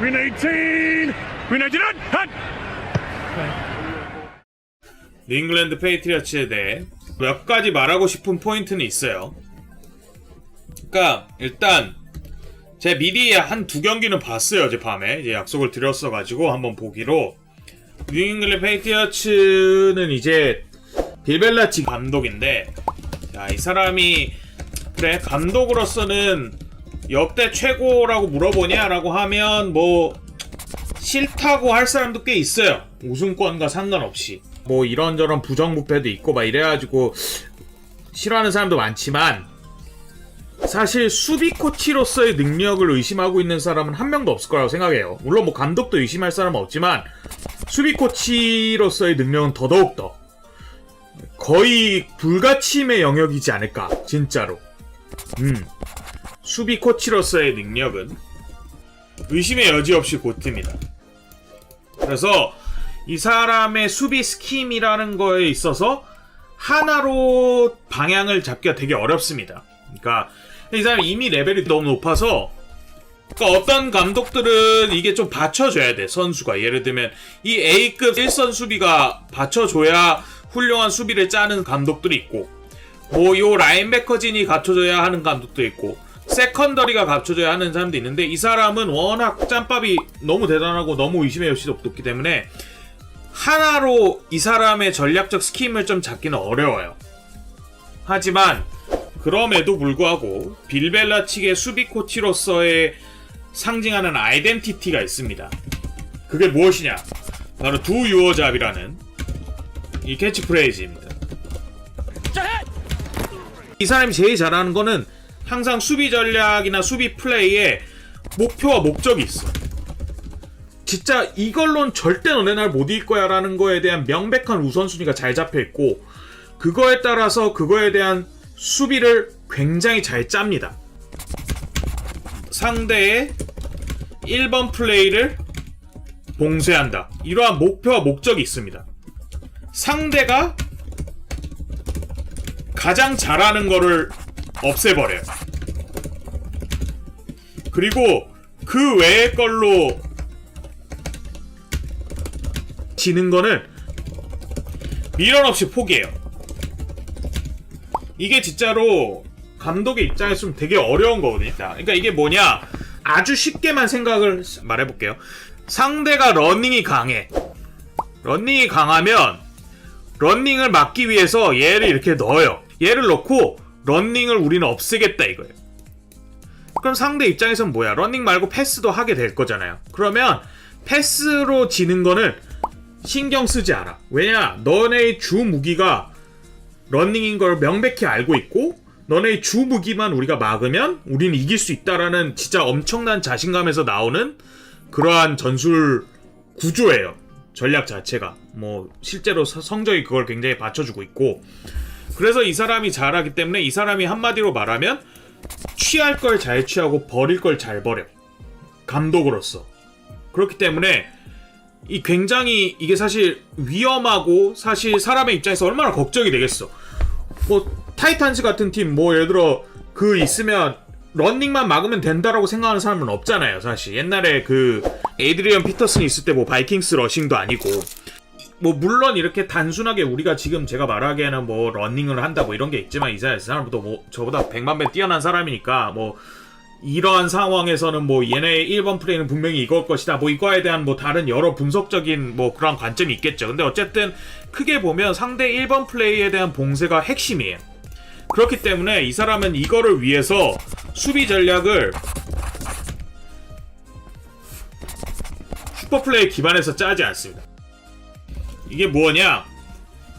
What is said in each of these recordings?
Win 18! Win 18! 한! 잉글랜드 페이트리어츠에 대해 몇 가지 말하고 싶은 포인트는 있어요. 그러니까 일단 제 미리 한 두 경기는 봤어요 어젯밤에 이제 약속을 드렸어 가지고 한번 보기로 뉴잉글랜드 페이트리어츠는 이제 빌벨라치 감독인데 야, 이 사람이 그래 감독으로서는 역대 최고라고 물어보냐라고 하면 뭐 싫다고 할 사람도 꽤 있어요. 우승권과 상관없이. 뭐 이런저런 부정부패도 있고 막 이래가지고 싫어하는 사람도 많지만 사실 수비 코치로서의 능력을 의심하고 있는 사람은 한 명도 없을 거라고 생각해요. 물론 뭐 감독도 의심할 사람은 없지만 수비 코치로서의 능력은 더더욱 더 거의 불가침의 영역이지 않을까 진짜로. 음 수비 코치로서의 능력은 의심의 여지 없이 고트입니다. 그래서 이 사람의 수비 스킴이라는 거에 있어서 하나로 방향을 잡기가 되게 어렵습니다. 그러니까 이 사람이 이미 레벨이 너무 높아서 그러니까 어떤 감독들은 이게 좀 받쳐줘야 돼 선수가 예를 들면 이 A급 1선 수비가 받쳐줘야 훌륭한 수비를 짜는 감독들이 있고 뭐 요 라인베커진이 갖춰줘야 하는 감독도 있고 세컨더리가 갖춰줘야 하는 사람도 있는데 이 사람은 워낙 짬밥이 너무 대단하고 너무 의심의 여지도 높기 때문에 하나로 이 사람의 전략적 스킴을 좀 잡기는 어려워요. 하지만 그럼에도 불구하고 빌벨라 측의 수비 코치로서의 상징하는 아이덴티티가 있습니다. 그게 무엇이냐? 바로 두 유어잡이라는 이 캐치프레이즈입니다. 이 사람이 제일 잘하는 거는 항상 수비 전략이나 수비 플레이에 목표와 목적이 있어. 진짜 이걸론 절대 너네 날 못 이길 거야 라는 거에 대한 명백한 우선순위가 잘 잡혀 있고 그거에 따라서 그거에 대한 수비를 굉장히 잘 짭니다. 상대의 1번 플레이를 봉쇄한다. 이러한 목표와 목적이 있습니다. 상대가 가장 잘하는 거를 없애버려요. 그리고 그 외의 걸로 지는 거는 미련 없이 포기해요. 이게 진짜로 감독의 입장에서 좀 되게 어려운 거거든요. 자, 그러니까 이게 뭐냐? 아주 쉽게만 생각을 말해볼게요. 상대가 러닝이 강해. 러닝이 강하면 런닝을 막기 위해서 얘를 이렇게 넣어요. 얘를 넣고 런닝을 우리는 없애겠다 이거예요. 그럼 상대 입장에선 뭐야? 런닝 말고 패스도 하게 될 거잖아요. 그러면 패스로 지는 거는 신경 쓰지 않아. 왜냐? 너네의 주 무기가 런닝인 걸 명백히 알고 있고 너네의 주 무기만 우리가 막으면 우리는 이길 수 있다라는 진짜 엄청난 자신감에서 나오는 그러한 전술 구조예요. 전략 자체가 뭐 실제로 서- 성적이 그걸 굉장히 받쳐주고 있고 그래서 이 사람이 잘하기 때문에 이 사람이 한마디로 말하면 취할 걸 잘 취하고 버릴 걸 잘 버려. 감독으로서. 그렇기 때문에 이 굉장히 이게 사실 위험하고 사실 사람의 입장에서 얼마나 걱정이 되겠어. 뭐 타이탄즈 같은 팀 뭐 예를 들어 그 있으면 런닝만 막으면 된다라고 생각하는 사람은 없잖아요 사실. 옛날에 그 에이드리언 피터슨이 있을 때 뭐 바이킹스 러싱도 아니고 뭐 물론 이렇게 단순하게 우리가 지금 제가 말하기에는 뭐 런닝을 한다고 이런 게 있지만 이 사람- 이 사람도 뭐 저보다 100만 배 뛰어난 사람이니까 뭐 이러한 상황에서는 뭐 얘네의 1번 플레이는 분명히 이걸 것이다. 뭐 이거에 대한 뭐 다른 여러 분석적인 뭐 그런 관점이 있겠죠. 근데 어쨌든 크게 보면 상대 1번 플레이에 대한 봉쇄가 핵심이에요. 그렇기 때문에 이 사람은 이거를 위해서 수비 전략을 슈퍼플레이 기반에서 짜지 않습니다. 이게 뭐냐?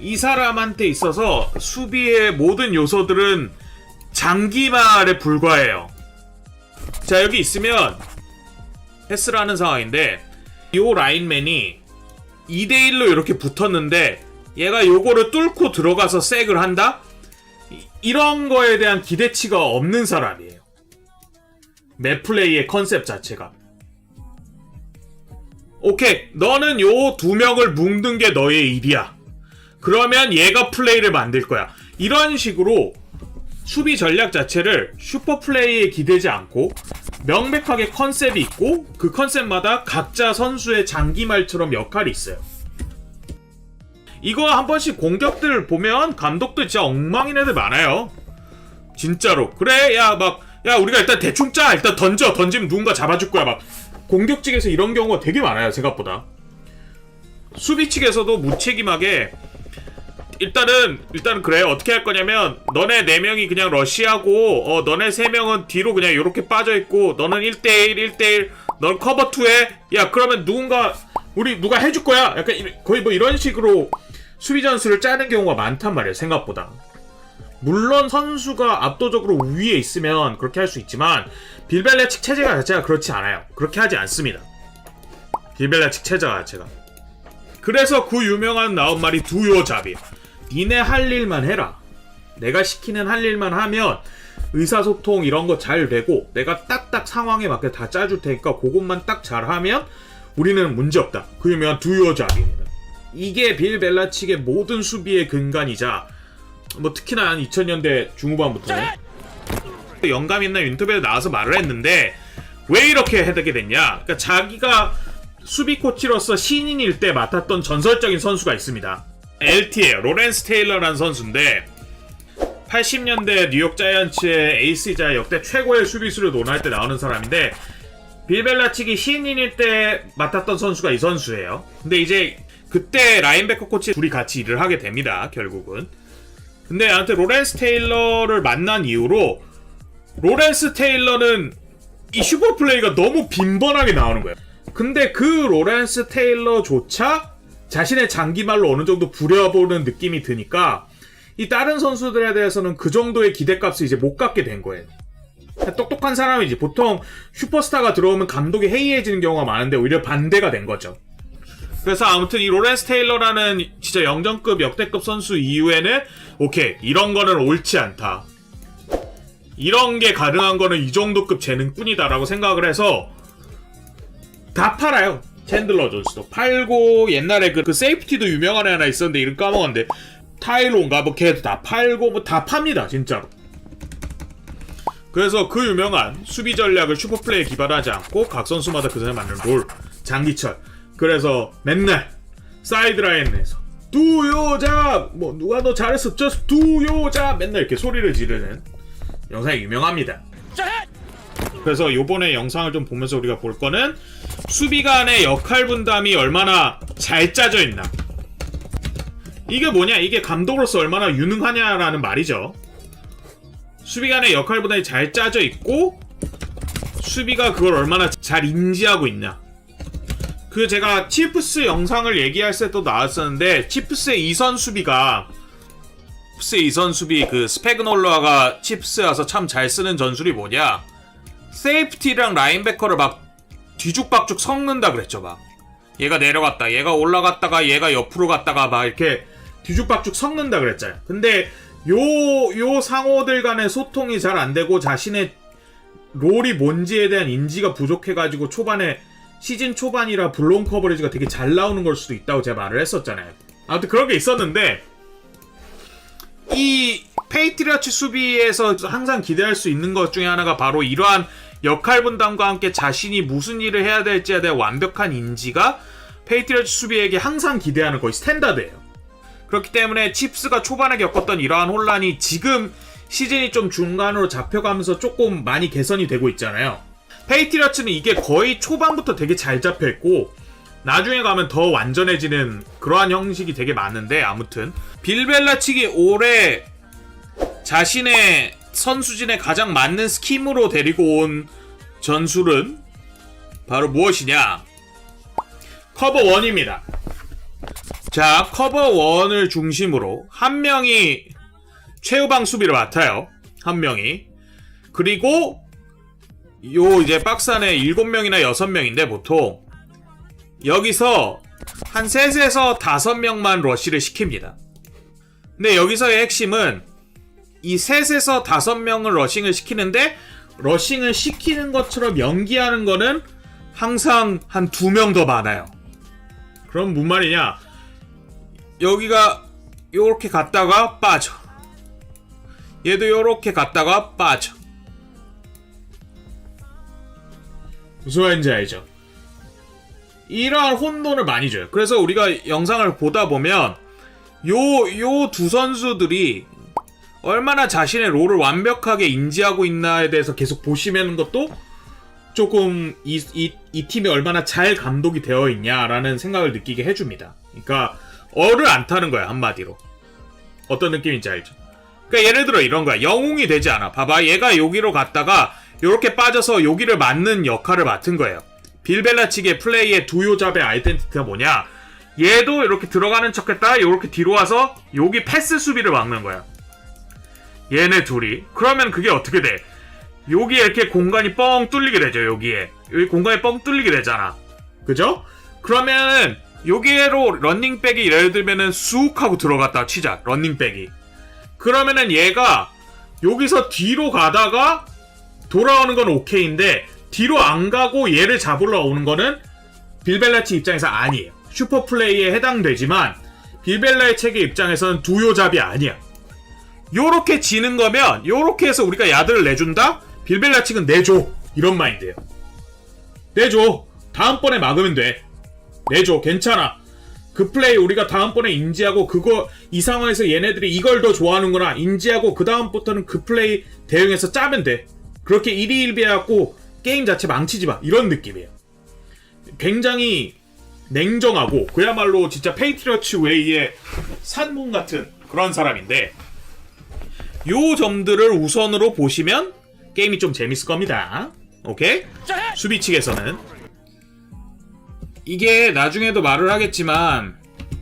이 사람한테 있어서 수비의 모든 요소들은 장기말에 불과해요. 자, 여기 있으면 패스를 하는 상황인데 요 라인맨이 2대1로 이렇게 붙었는데 얘가 요거를 뚫고 들어가서 색을 한다? 이- 이런 거에 대한 기대치가 없는 사람이에요. 맵플레이의 컨셉 자체가. 오케이, 너는 요 두 명을 뭉든 게 너의 일이야. 그러면 얘가 플레이를 만들 거야. 이런 식으로 수비 전략 자체를 슈퍼 플레이에 기대지 않고 명백하게 컨셉이 있고 그 컨셉마다 각자 선수의 장기말처럼 역할이 있어요. 이거 한 번씩 공격들 보면 감독도 진짜 엉망인 애들 많아요. 진짜로. 그래, 야, 막, 야, 우리가 일단 대충 짜! 일단 던져! 던지면 누군가 잡아줄 거야. 막, 공격 측에서 이런 경우가 되게 많아요, 생각보다. 수비 측에서도 무책임하게, 일단은, 일단은 그래. 어떻게 할 거냐면, 너네 4명이 그냥 러시하고, 어, 너네 3명은 뒤로 그냥 이렇게 빠져있고, 너는 1대1, 1대1, 넌 커버2 해. 야, 그러면 누군가, 우리 누가 해줄 거야? 약간, 이- 거의 뭐 이런 식으로 수비 전술을 짜는 경우가 많단 말이에요, 생각보다. 물론 선수가 압도적으로 위에 있으면 그렇게 할 수 있지만 빌벨레측 체제가 자체가 그렇지 않아요. 그렇게 하지 않습니다. 빌벨레측 체제가 자체가. 그래서 그 유명한 나온 말이 두요잡이. 니네 할 일만 해라. 내가 시키는 할 일만 하면 의사소통 이런 거 잘 되고 내가 딱딱 상황에 맞게 다 짜줄 테니까 그것만 딱 잘하면 우리는 문제 없다. 그 유명한 두요잡입니다. 이게 빌 벨라칙의 모든 수비의 근간이자 뭐 특히나 한 2000년대 중후반부터 영감 있나 인터뷰에 나와서 말을 했는데 왜 이렇게 해되게 됐냐? 그러니까 자기가 수비 코치로서 신인일 때 맡았던 전설적인 선수가 있습니다. LT예요. 로렌스 테일러라는 선수인데 80년대 뉴욕 자이언츠의 에이스이자 역대 최고의 수비수를 논할 때 나오는 사람인데 빌벨라치기 신인일 때 맡았던 선수가 이 선수예요. 근데 이제 그때 라인베커 코치 둘이 같이 일을 하게 됩니다. 결국은. 근데 아무튼 로렌스 테일러를 만난 이후로 로렌스 테일러는 이 슈퍼 플레이가 너무 빈번하게 나오는 거예요. 근데 그 로렌스 테일러조차 자신의 장기말로 어느 정도 부려보는 느낌이 드니까 이 다른 선수들에 대해서는 그 정도의 기대값을 이제 못 갖게 된 거예요. 똑똑한 사람이지 보통 슈퍼스타가 들어오면 감독이 해이해지는 경우가 많은데 오히려 반대가 된 거죠. 그래서 아무튼 이 로렌스 테일러라는 진짜 영정급 역대급 선수 이후에는 오케이 이런 거는 옳지 않다. 이런 게 가능한 거는 이 정도급 재능뿐이다라고 생각을 해서 다 팔아요. 챈들러 존스도 팔고 옛날에 그, 그 세이프티도 유명한 애 하나 있었는데 이름 까먹었는데 타이론가 뭐 걔도 다 팔고 뭐 다 팝니다 진짜로. 그래서 그 유명한 수비 전략을 슈퍼플레이에 기반하지 않고 각 선수마다 그 사람이 맞는 롤 장기철 그래서 맨날 사이드라인 에서 두요자 뭐 누가 더 잘했어 저 두요자 맨날 이렇게 소리를 지르는 영상이 유명합니다. 그래서 요번에 영상을 좀 보면서 우리가 볼 거는 수비 간의 역할 분담이 얼마나 잘 짜져 있나. 이게 뭐냐? 이게 감독으로서 얼마나 유능하냐라는 말이죠. 수비 간의 역할 분담이 잘 짜져 있고 수비가 그걸 얼마나 잘 인지하고 있냐 그 제가 치프스 영상을 얘기할 때도 나왔었는데 치프스의 이선 수비가 치프스의 이선 수비 그 스페그놀러가 치프스에 와서 참 잘 쓰는 전술이 뭐냐? 세이프티랑 라인베커를 막 뒤죽박죽 섞는다 그랬죠 막. 얘가 내려갔다 얘가 올라갔다가 얘가 옆으로 갔다가 막 이렇게 뒤죽박죽 섞는다 그랬잖아요. 근데 요 요 상호들 간의 소통이 잘 안 되고 자신의 롤이 뭔지에 대한 인지가 부족해가지고 초반에 시즌 초반이라 블론 커버리지가 되게 잘 나오는 걸 수도 있다고 제가 말을 했었잖아요. 아무튼 그런 게 있었는데 이 페이트리어츠 수비에서 항상 기대할 수 있는 것 중에 하나가 바로 이러한 역할 분담과 함께 자신이 무슨 일을 해야 될지에 대한 완벽한 인지가 페이트리어츠 수비에게 항상 기대하는 거의 스탠다드예요. 그렇기 때문에 칩스가 초반에 겪었던 이러한 혼란이 지금 시즌이 좀 중간으로 잡혀가면서 조금 많이 개선이 되고 있잖아요. 페이트리어츠는 이게 거의 초반부터 되게 잘 잡혀있고 나중에 가면 더 완전해지는 그러한 형식이 되게 많은데 아무튼. 빌벨라치기 올해 자신의 선수진에 가장 맞는 스킴으로 데리고 온 전술은 바로 무엇이냐? 커버 1입니다. 자 커버 1을 중심으로 한 명이 최후방 수비를 맡아요. 한 명이. 그리고 요 이제 박스 안에 7명이나 6명인데 보통 여기서 한 3에서 5명만 러쉬를 시킵니다. 근데 여기서의 핵심은 이 3에서 5명을 러싱을 시키는데 러싱을 시키는 것처럼 연기하는 거는 항상 한 2명 더 많아요. 그럼 뭔 말이냐? 여기가 요렇게 갔다가 빠져. 얘도 요렇게 갔다가 빠져. 무슨 말인지 알죠? 이러한 혼돈을 많이 줘요. 그래서 우리가 영상을 보다 보면 요, 요 두 선수들이 얼마나 자신의 롤을 완벽하게 인지하고 있나에 대해서 계속 보시는 것도 조금 이, 이, 이 팀이 얼마나 잘 감독이 되어 있냐라는 생각을 느끼게 해줍니다. 그러니까 어를 안 타는 거야 한마디로. 어떤 느낌인지 알죠? 그러니까 예를 들어 이런 거야. 영웅이 되지 않아. 봐봐. 얘가 여기로 갔다가 이렇게 빠져서 여기를 맞는 역할을 맡은 거예요. 빌벨라치의 플레이의 두요잡의 아이덴티티가 뭐냐? 얘도 이렇게 들어가는 척했다가 이렇게 뒤로 와서 여기 패스 수비를 막는 거야. 얘네 둘이. 그러면 그게 어떻게 돼? 여기 이렇게 공간이 뻥 뚫리게 되죠. 여기에 여기 공간이 뻥 뚫리게 되잖아. 그죠? 그러면은 여기로 런닝백이 예를 들면은 쑥 하고 들어갔다 치자. 런닝백이. 그러면은 얘가 여기서 뒤로 가다가 돌아오는 건 오케이인데 뒤로 안 가고 얘를 잡으러 오는 거는 빌벨라치 입장에서 아니에요. 슈퍼 플레이에 해당되지만 빌벨라의 체계 입장에서는 두요잡이 아니야. 요렇게 지는 거면 요렇게 해서 우리가 야드를 내준다? 빌벨라치는 내줘 이런 마인드예요. 내줘 다음번에 막으면 돼. 내줘 괜찮아. 그 플레이 우리가 다음번에 인지하고 그거 이 상황에서 얘네들이 이걸 더 좋아하는구나 인지하고 그 다음부터는 그 플레이 대응해서 짜면 돼. 그렇게 일희일비해갖고 게임 자체 망치지 마 이런 느낌이에요. 굉장히 냉정하고 그야말로 진짜 페이트리어츠 웨이의 산문 같은 그런 사람인데 요 점들을 우선으로 보시면 게임이 좀 재밌을 겁니다. 오케이? 수비 측에서는 이게 나중에도 말을 하겠지만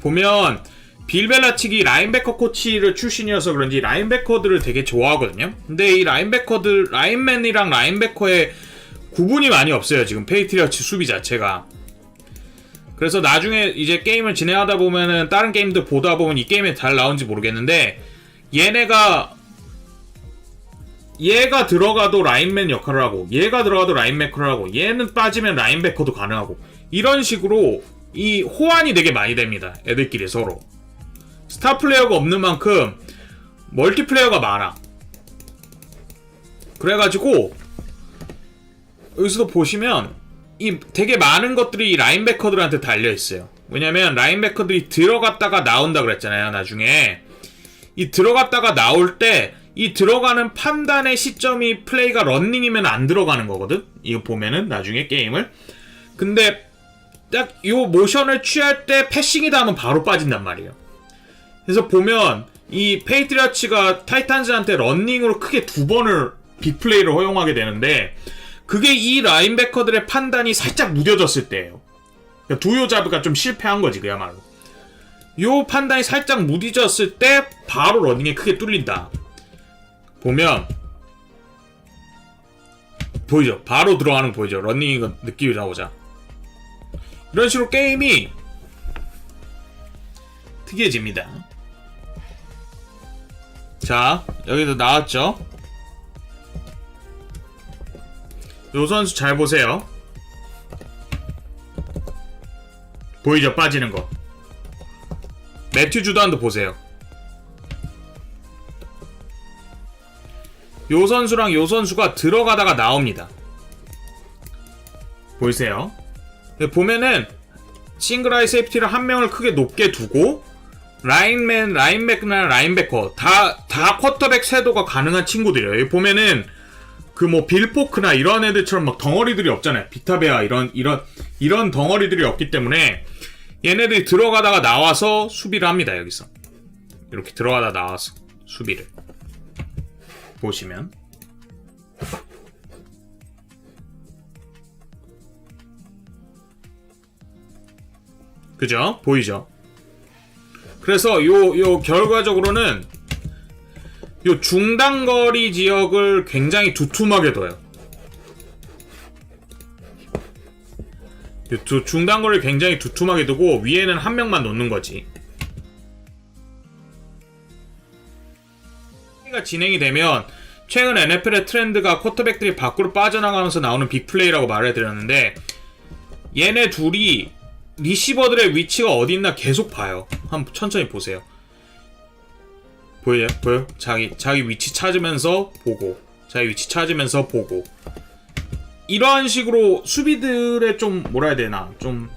보면 빌벨라 측이 라인베커 코치를 출신이어서 그런지 라인베커들을 되게 좋아하거든요. 근데 이 라인베커들 라인맨이랑 라인베커의 구분이 많이 없어요. 지금 페이트리어츠 수비 자체가. 그래서 나중에 이제 게임을 진행하다 보면은 다른 게임들 보다 보면 이 게임에 잘 나온지 모르겠는데 얘네가 얘가 들어가도 라인맨 역할을 하고 얘가 들어가도 라인메커를 하고 얘는 빠지면 라인베커도 가능하고 이런 식으로 이 호환이 되게 많이 됩니다. 애들끼리 서로 스타 플레이어가 없는 만큼 멀티플레이어가 많아. 그래가지고 여기서도 보시면 이 되게 많은 것들이 이 라인베커들한테 달려 있어요. 왜냐면 라인베커들이 들어갔다가 나온다 그랬잖아요. 나중에 이 들어갔다가 나올 때 이 들어가는 판단의 시점이 플레이가 런닝이면 안 들어가는 거거든. 이거 보면은 나중에 게임을. 근데 딱 요 모션을 취할 때 패싱이다 하면 바로 빠진단 말이에요. 그래서 보면 이 페이트리어츠가 타이탄즈한테 런닝으로 크게 두 번을 빅플레이를 허용하게 되는데 그게 이 라인베커들의 판단이 살짝 무뎌졌을 때예요. 그러니까 두요 잡이가 좀 실패한 거지 그야말로. 요 판단이 살짝 무뎌졌을 때 바로 러닝에 크게 뚫린다. 보면 보이죠? 바로 들어가는 거 보이죠? 러닝이 느낌이 나오자. 이런 식으로 게임이 특이해집니다. 자, 여기도 나왔죠? 요 선수 잘 보세요. 보이죠? 빠지는 거. 매튜 주단도 보세요. 요 선수랑 요 선수가 들어가다가 나옵니다. 보이세요? 보면은 싱글 아이 세이프티를 한 명을 크게 높게 두고 라인맨, 라인백나 라인베커 다, 다 쿼터백 쇄도가 가능한 친구들이에요. 여기 보면은 그 뭐 빌포크나 이런 애들처럼 막 덩어리들이 없잖아요. 비타베아 이런 이런 이런 덩어리들이 없기 때문에 얘네들이 들어가다가 나와서 수비를 합니다. 여기서 이렇게 들어가다 나와서 수비를 보시면 그죠? 보이죠? 그래서 요, 요 결과적으로는 요 중단거리 지역을 굉장히 두툼하게 둬요. 요 두, 중단거리를 굉장히 두툼하게 두고 위에는 한 명만 놓는 거지. 가 진행이 되면 최근 NFL의 트렌드가 쿼터백들이 밖으로 빠져나가면서 나오는 빅플레이라고 말을 해드렸는데 얘네 둘이 리시버들의 위치가 어디 있나 계속 봐요. 한번 천천히 보세요. 보여요? 보여? 자기 자기 위치 찾으면서 보고 자기 위치 찾으면서 보고 이러한 식으로 수비들의 좀 뭐라 해야 되나 좀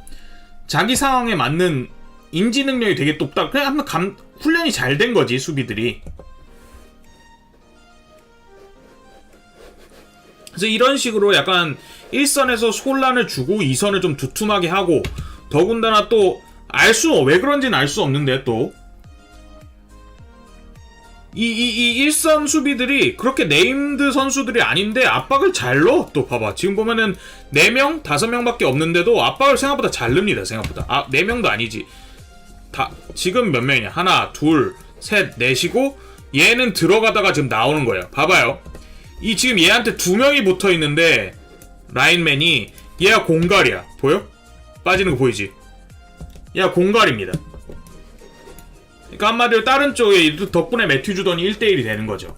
자기 상황에 맞는 인지 능력이 되게 높다. 그냥 한번 감 훈련이 잘 된 거지 수비들이. 그래서 이런 식으로 약간 1선에서 혼란을 주고 2선을 좀 두툼하게 하고 더군다나 또 알 수 왜 그런지는 알 수 없는데 또 이, 이, 이 1선 수비들이 그렇게 네임드 선수들이 아닌데 압박을 잘 넣어. 또 봐봐. 지금 보면은 4명, 5명밖에 없는데도 압박을 생각보다 잘 넣습니다. 생각보다. 아, 4명도 아니지. 다, 지금 몇 명이냐? 하나, 둘, 셋, 넷이고 얘는 들어가다가 지금 나오는 거예요. 봐봐요. 이 지금 얘한테 두 명이 붙어 있는데 라인맨이 얘가 공갈이야. 보여? 빠지는 거 보이지? 얘가 공갈입니다. 그러니까 한마디로 다른 쪽에 덕분에 매튜 주던이 1대1이 되는 거죠.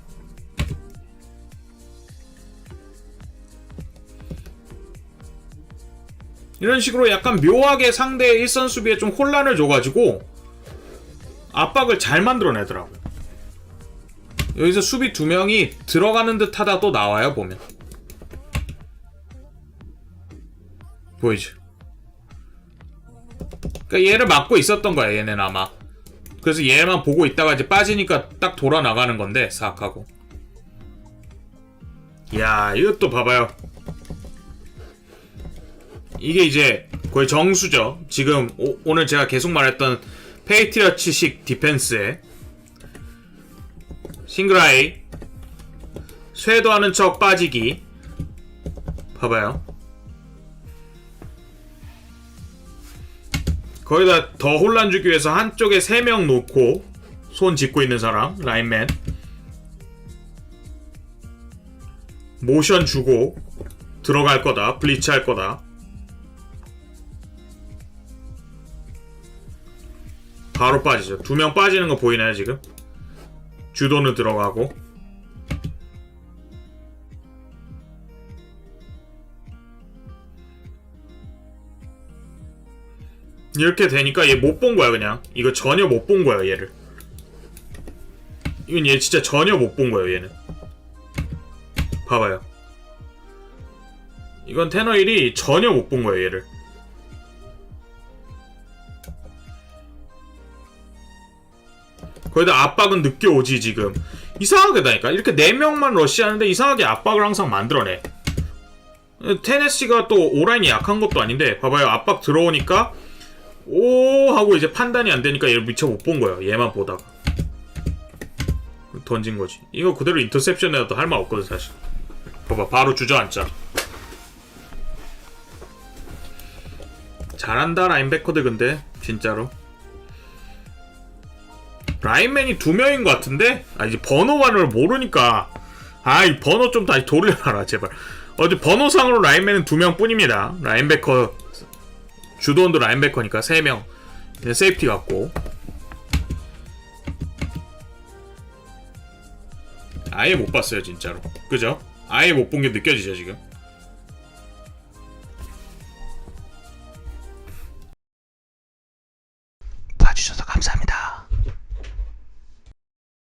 이런 식으로 약간 묘하게 상대의 일선 수비에 좀 혼란을 줘가지고 압박을 잘 만들어내더라고요. 여기서 수비 두 명이 들어가는 듯 하다 또 나와요, 보면. 보이죠? 그러니까 얘를 막고 있었던 거야, 얘는 아마. 그래서 얘만 보고 있다가 이제 빠지니까 딱 돌아 나가는 건데 싹 하고. 야, 이것도 봐봐요. 이게 이제 거의 정수죠. 지금 오, 늘 제가 계속 말했던 페이트리어츠식 디펜스에 싱글아이 쇄도하는 척 빠지기 봐봐요. 거기다 더 혼란 주기 위해서 한쪽에 3명 놓고 손 짚고 있는 사람 라인맨. 모션 주고 들어갈 거다 블리치 할 거다. 바로 빠지죠. 두 명 빠지는 거 보이나요 지금? 주도는 들어가고 이렇게 되니까 얘 못 본 거야 그냥. 이거 전혀 못 본 거야 얘를. 이건 얘 진짜 전혀 못 본 거예요 얘는. 봐봐요. 이건 테너 1이 전혀 못 본 거예요 얘를. 거기다 압박은 늦게 오지 지금. 이상하게다니까. 이렇게 4명만 러시하는데 이상하게 압박을 항상 만들어내. 테네시가 또 오라인이 약한 것도 아닌데 봐봐요. 압박 들어오니까 오 하고 이제 판단이 안 되니까 얘를 미처 못 본 거예요. 얘만 보다가 던진 거지. 이거 그대로 인터셉션이라도 할 말 없거든 사실. 봐봐 바로 주저앉자. 잘한다 라인베커들 근데 진짜로. 라인맨이 두 명인 것 같은데 아 이제 번호만을 모르니까 아이 번호 좀 다시 돌려놔라 제발. 어제 번호상으로 라인맨은 두 명뿐입니다. 라인베커 주도원도 라인베커니까 3명. 세이프티 같고. 아예 못 봤어요 진짜로. 그죠? 아예 못 본 게 느껴지죠 지금